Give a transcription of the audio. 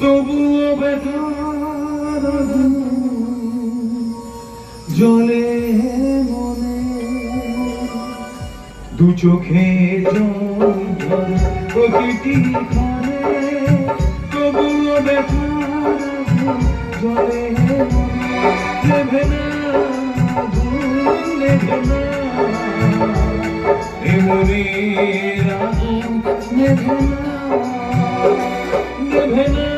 তবুও বেকার জলে মনে। দু প্রতিটি ক্ষণে তবুও বেকার জলে নেভে না নেভে না। এমনের আগুন নেভে না নেভে না।